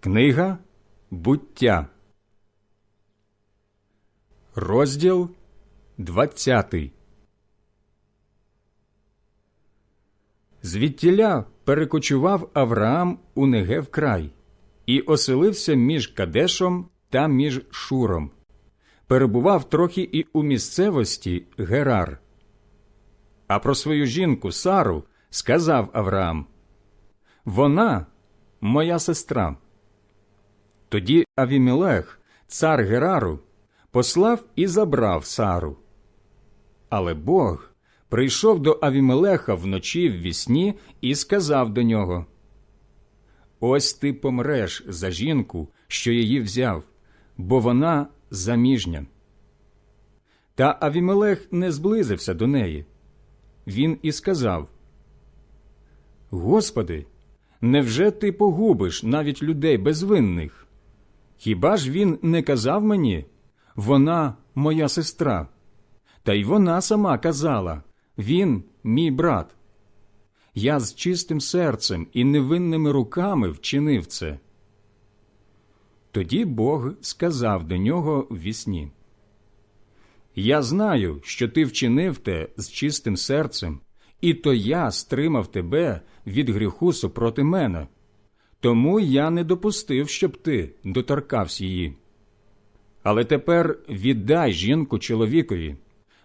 Книга буття, розділ 20 Звідтіля перекочував Авраам у Негев край і оселився між Кадешом та між Шуром. Перебував трохи і у місцевості Герар. А про свою жінку Сару сказав Авраам Вона моя сестра. Тоді Авімелех, цар Герару, послав і забрав Сару. Але Бог прийшов до Авімелеха вночі в вісні і сказав до нього Ось ти помреш за жінку, що її взяв, бо вона заміжня. Та Авімелех не зблизився до неї. Він і сказав Господи, невже ти погубиш навіть людей безвинних? Хіба ж він не казав мені вона моя сестра? Та й вона сама казала він мій брат. Я з чистим серцем і невинними руками вчинив це. Тоді Бог сказав до нього в вісні Я знаю, що ти вчинив те з чистим серцем, і то я стримав тебе від гріху супроти мене. Тому я не допустив, щоб ти доторкався її. Але тепер віддай жінку чоловікові,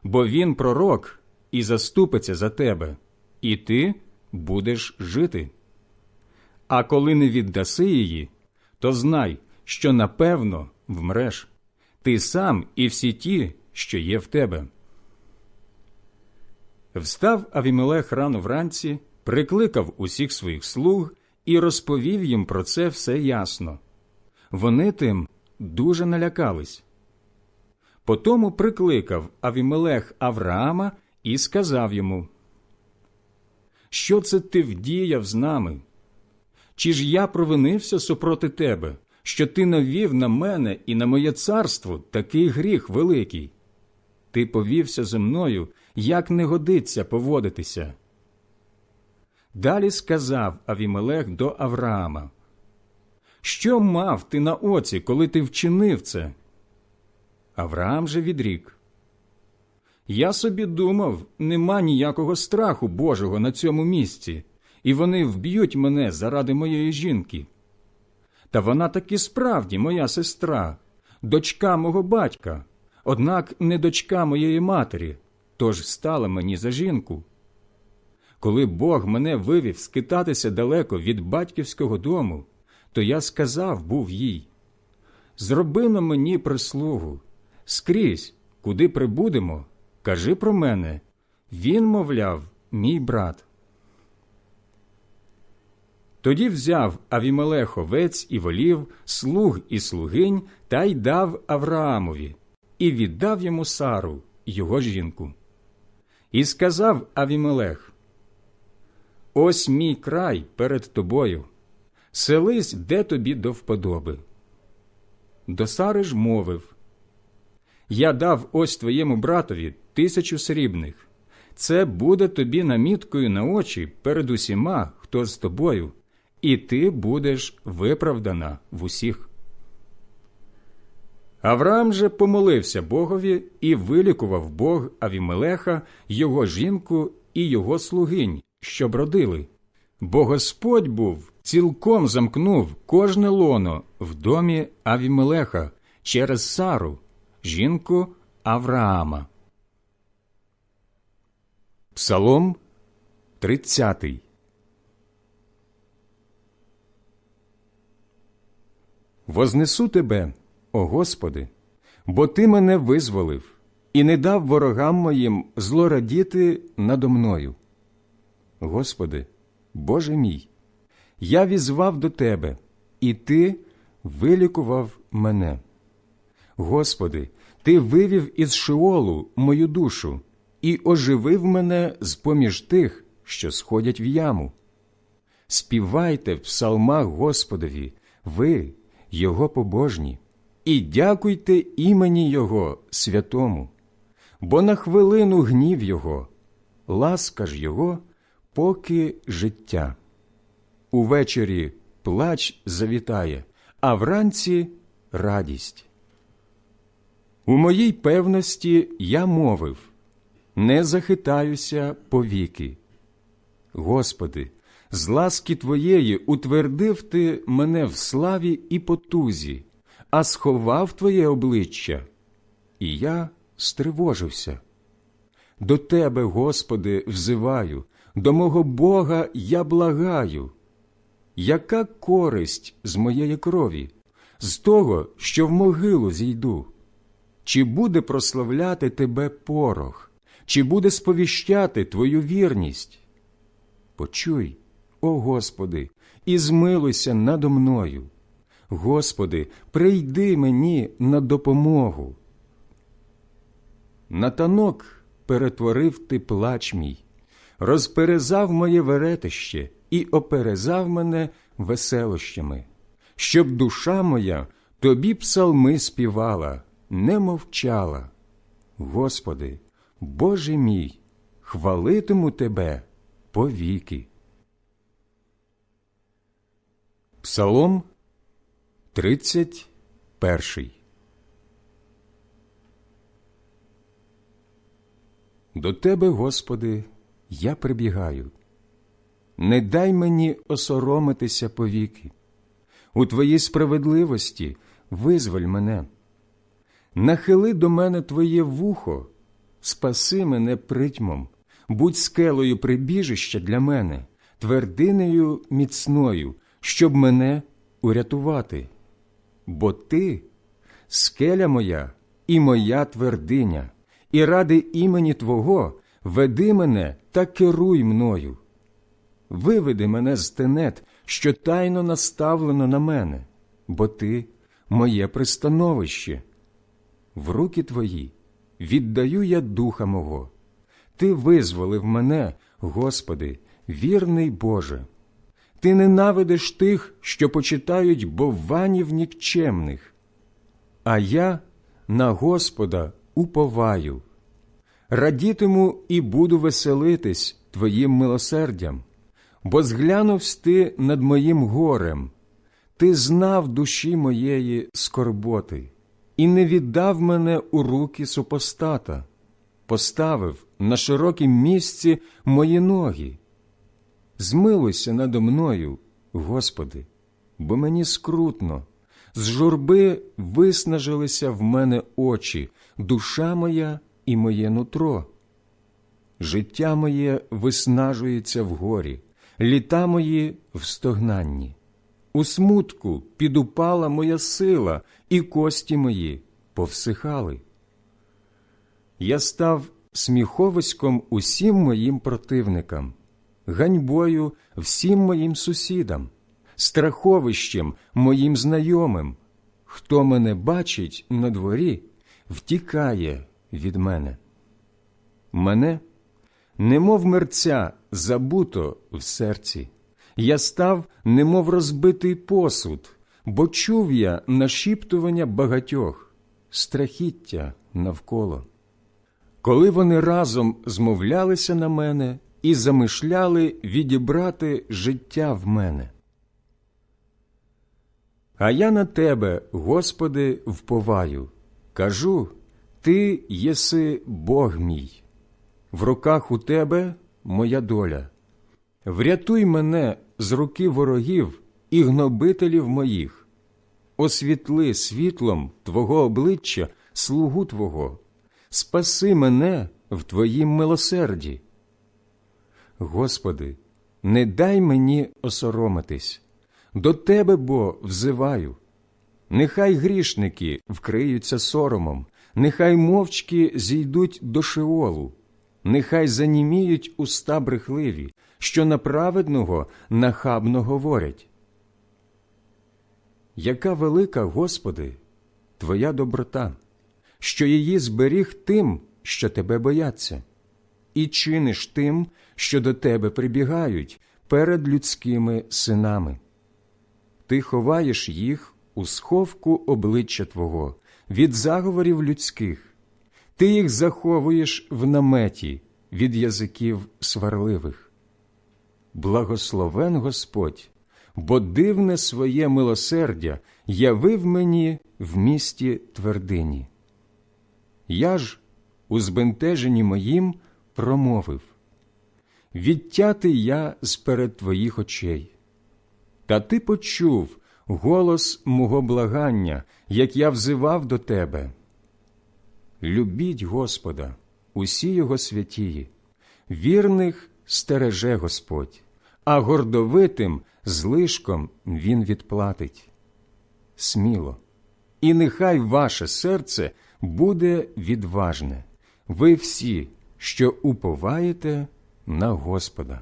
бо він пророк і заступиться за тебе, і ти будеш жити. А коли не віддаси її, то знай, що напевно вмреш ти сам і всі ті, що є в тебе. Встав Авімелех рано вранці, прикликав усіх своїх слуг і розповів їм про це все ясно. Вони тим дуже налякались. Потому прикликав Авімелех Авраама і сказав йому, Що це ти вдіяв з нами? Чи ж я провинився супроти тебе, що ти навів на мене і на моє царство такий гріх великий? Ти повівся зі мною, як не годиться поводитися. Далі сказав Авімелех до Авраама, Що мав ти на оці, коли ти вчинив це? Авраам же відрік. Я собі думав, нема ніякого страху Божого на цьому місці, і вони вб'ють мене заради моєї жінки. Та вона таки справді моя сестра, дочка мого батька, однак не дочка моєї матері, тож стала мені за жінку. Коли Бог мене вивів скитатися далеко від батьківського дому, то я сказав був їй Зроби на мені прислугу, скрізь, куди прибудемо, кажи про мене. Він, мовляв, мій брат. Тоді взяв Авімелех овець і волів, слуг і слугинь та й дав Авраамові, і віддав йому Сару, його жінку. І сказав Авімелех Ось мій край перед тобою, селись, де тобі до вподоби. До Сари ж мовив Я дав ось твоєму братові тисячу срібних. Це буде тобі наміткою на очі перед усіма, хто з тобою, і ти будеш виправдана в усіх. Авраам же помолився Богові і вилікував Бог Авімелеха, його жінку і його слугинь, щоб родили. Бо Господь був цілком замкнув кожне лоно в домі Авімелеха через Сару, жінку Авраама. Псалом 30 Вознесу тебе, о Господи, бо Ти мене визволив і не дав ворогам моїм злорадіти надо мною. Господи, Боже мій, я візвав до Тебе, і Ти вилікував мене. Господи, Ти вивів із Шиолу мою душу і оживив мене з поміж тих, що сходять в яму. Співайте в псалмах Господові, ви, Його побожні, і дякуйте імені Його святому, бо на хвилину гнів Його, ласка ж Його поки життя. Увечері плач завітає, а вранці радість. У моїй певності я мовив не захитаюся повіки. Господи, з ласки Твоєї утвердив Ти мене в славі і потузі, а сховав Твоє обличчя, і я стривожився. До Тебе, Господи, взиваю, до мого Бога я благаю. Яка користь з моєї крові, з того, що в могилу зійду? Чи буде прославляти Тебе порох, чи буде сповіщати Твою вірність? Почуй, о Господи, і змилуйся надо мною. Господи, прийди мені на допомогу. На танок перетворив ти плач мій, розперезав моє веретище і оперезав мене веселощами, щоб душа моя тобі псалми співала, не мовчала. Господи, Боже мій, хвалитиму Тебе повіки. Псалом 31 До Тебе, Господи, я прибігаю. Не дай мені осоромитися повіки. У Твоїй справедливості визволь мене. Нахили до мене Твоє вухо, спаси мене притьмом, будь скелою прибіжища для мене, твердинею міцною, щоб мене урятувати. Бо Ти скеля моя і моя твердиня, і ради імені Твого веди мене та керуй мною. Виведи мене з тенет, що тайно наставлено на мене, бо ти моє пристановище. В руки твої віддаю я духа мого. Ти визволив мене, Господи, вірний Боже. Ти ненавидиш тих, що почитають бованів нікчемних, а я на Господа уповаю. Радітиму і буду веселитись Твоїм милосердям, бо зглянувсь ти над моїм горем, ти знав душі моєї скорботи і не віддав мене у руки супостата, поставив на широкім місці мої ноги. Змилуйся надо мною, Господи, бо мені скрутно, з журби виснажилися в мене очі, душа моя і моє нутро. Життя моє виснажується в горі, літа мої в стогнанні. У смутку підупала моя сила, і кості мої повсихали. Я став сміховиськом усім моїм противникам, ганьбою всім моїм сусідам, страховищем моїм знайомим. Хто мене бачить на дворі, втікає від мене. Мене, немов мерця, забуто в серці. Я став, немов розбитий посуд, бо чув я нашіптування багатьох, страхіття навколо. Коли вони разом змовлялися на мене і замишляли відібрати життя в мене. А я на тебе, Господи, вповаю, кажу Ти єси Бог мій, в руках у тебе моя доля. Врятуй мене з руки ворогів і гнобителів моїх, освітли світлом Твого обличчя, слугу Твого, спаси мене в Твоїм милосерді. Господи, не дай мені осоромитись, до Тебе бо взиваю. Нехай грішники вкриються соромом, нехай мовчки зійдуть до шеолу, нехай заніміють уста брехливі, що на праведного нахабно говорять. Яка велика, Господи, Твоя доброта, що її зберіг тим, що Тебе бояться, і чиниш тим, що до Тебе прибігають перед людськими синами. Ти ховаєш їх у сховку обличчя Твого від заговорів людських, ти їх заховуєш в наметі від язиків сварливих. Благословен Господь, бо дивне своє милосердя явив мені в місті твердині. Я ж, у збентеженні моїм, промовив Відтятий я сперед твоїх очей. Та ти почув голос мого благання, як я взивав до тебе. Любіть Господа, усі його святії, вірних стереже Господь, а гордовитим злишком Він відплатить. Сміло, і нехай ваше серце буде відважне, ви всі, що уповаєте на Господа.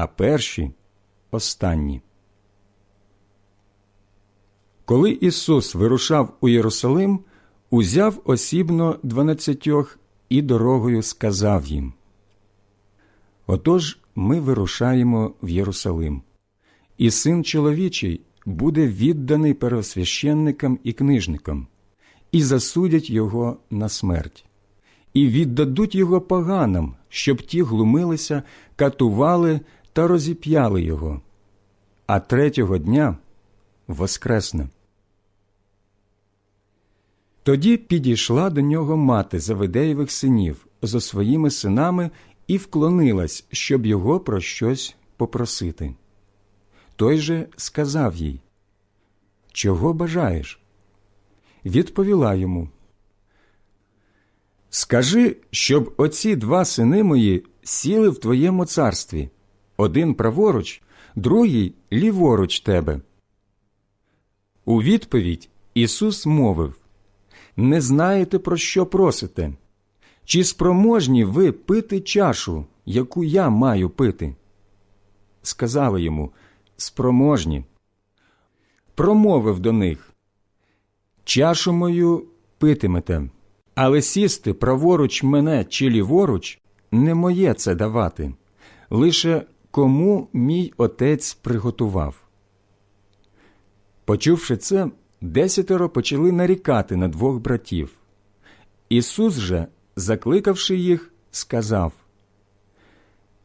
а перші останні. Коли Ісус вирушав у Єрусалим, узяв осібно дванадцятьох і дорогою сказав їм Отож ми вирушаємо в Єрусалим, і син чоловічий буде відданий первосвященникам і книжникам, і засудять його на смерть, і віддадуть його поганам, щоб ті глумилися, катували та розіп'яли його, а третього дня воскресне. Тоді підійшла до нього мати Завидеєвих синів зо своїми синами і вклонилась, щоб його про щось попросити. Той же сказав їй Чого бажаєш? Відповіла йому Скажи, щоб оці два сини мої сіли в твоєму царстві один праворуч, другий ліворуч тебе. У відповідь Ісус мовив Не знаєте, про що просите? Чи спроможні ви пити чашу, яку я маю пити? Сказали йому Спроможні. Промовив до них Чашу мою питимете, але сісти праворуч мене чи ліворуч не моє це давати. Лише кому мій отець приготував. Почувши це, десятеро почали нарікати на двох братів. Ісус же, закликавши їх, сказав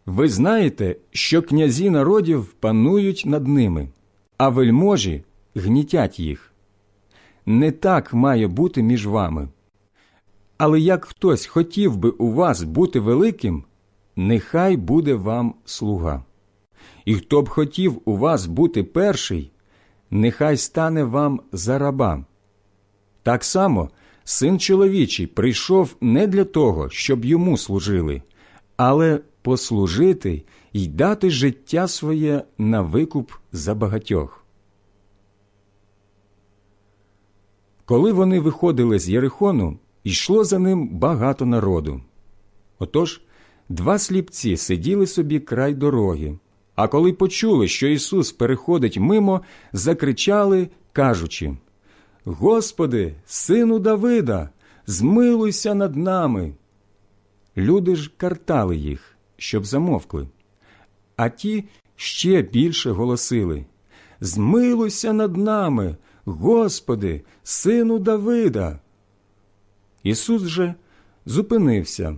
Ви знаєте, що князі народів панують над ними, а вельможі гнітять їх. Не так має бути між вами. Але як хтось хотів би у вас бути великим, нехай буде вам слуга. І хто б хотів у вас бути перший, нехай стане вам за раба. Так само син чоловічий прийшов не для того, щоб йому служили, але послужити й дати життя своє на викуп за багатьох. Коли вони виходили з Єрихону, йшло за ним багато народу. Отож, два сліпці сиділи собі край дороги, а коли почули, що Ісус переходить мимо, закричали, кажучи Господи, сину Давида, змилуйся над нами. Люди ж картали їх, щоб замовкли, а ті ще більше голосили Змилуйся над нами, Господи, сину Давида. Ісус же зупинився,